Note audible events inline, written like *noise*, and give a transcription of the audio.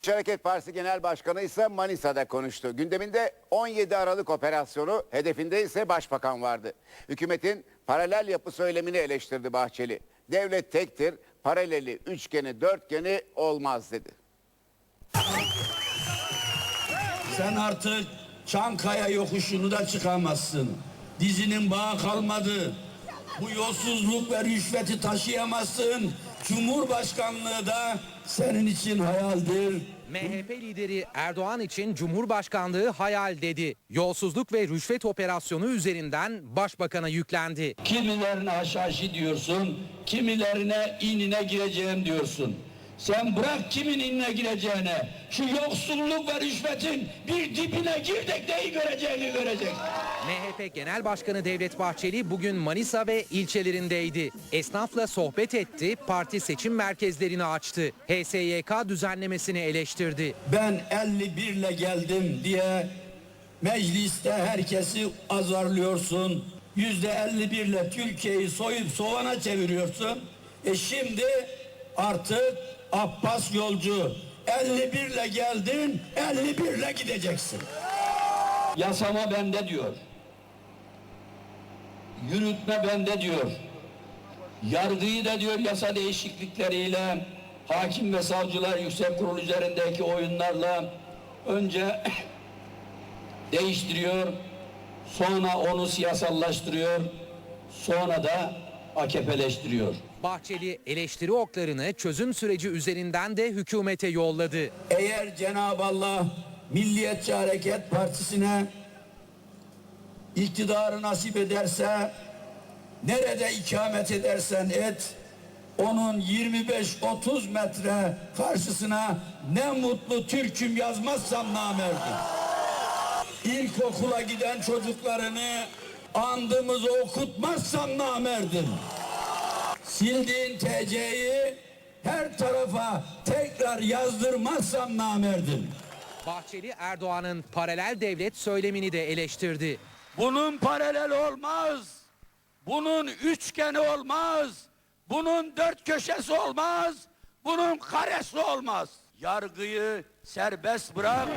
Milliyetçi Hareket Partisi Genel Başkanı ise Manisa'da konuştu. Gündeminde 17 Aralık operasyonu, hedefinde ise başbakan vardı. Hükümetin paralel yapı söylemini eleştirdi Bahçeli. Devlet tektir, paraleli, üçgeni, dörtgeni olmaz dedi. Sen artık Çankaya yokuşunu da çıkamazsın. Dizinin bağı kalmadı. Bu yolsuzluk ve rüşveti taşıyamazsın. Cumhurbaşkanlığı da senin için hayaldir. MHP lideri Erdoğan için Cumhurbaşkanlığı hayal dedi. Yolsuzluk ve rüşvet operasyonu üzerinden başbakana yüklendi. Kimilerine haşhaşi diyorsun, kimilerine inine gireceğim diyorsun. Sen bırak kimin inine gireceğine, şu yoksulluk ve rüşvetin bir dibine girdekteyi göreceğini görecek. MHP Genel Başkanı Devlet Bahçeli bugün Manisa ve ilçelerindeydi. Esnafla sohbet etti, parti seçim merkezlerini açtı. HSYK düzenlemesini eleştirdi. Ben 51 ile geldim diye mecliste herkesi azarlıyorsun. Yüzde 51 ile Türkiye'yi soyup soğana çeviriyorsun. E şimdi artık Abbas yolcu 51 ile geldin 51 ile gideceksin. Yasama bende diyor. Yürütme bende diyor. Yargıyı da diyor yasa değişiklikleriyle hakim ve savcılar yüksek kurul üzerindeki oyunlarla önce *coughs* değiştiriyor, sonra onu siyasallaştırıyor, sonra da AKP'leştiriyor. Bahçeli eleştiri oklarını çözüm süreci üzerinden de hükümete yolladı. Eğer Cenab-ı Allah Milliyetçi Hareket Partisi'ne iktidarı nasip ederse nerede ikamet edersen et onun 25-30 metre karşısına ne mutlu Türk'üm yazmazsam namerdim. İlkokula giden çocuklarını andımızı okutmazsam namerdim. Sildiğin TC'yi her tarafa tekrar yazdırmazsam namerdim. Bahçeli Erdoğan'ın paralel devlet söylemini de eleştirdi. Bunun paralel olmaz. Bunun üçgeni olmaz. Bunun dört köşesi olmaz. Bunun karesi olmaz. Yargıyı serbest bırak.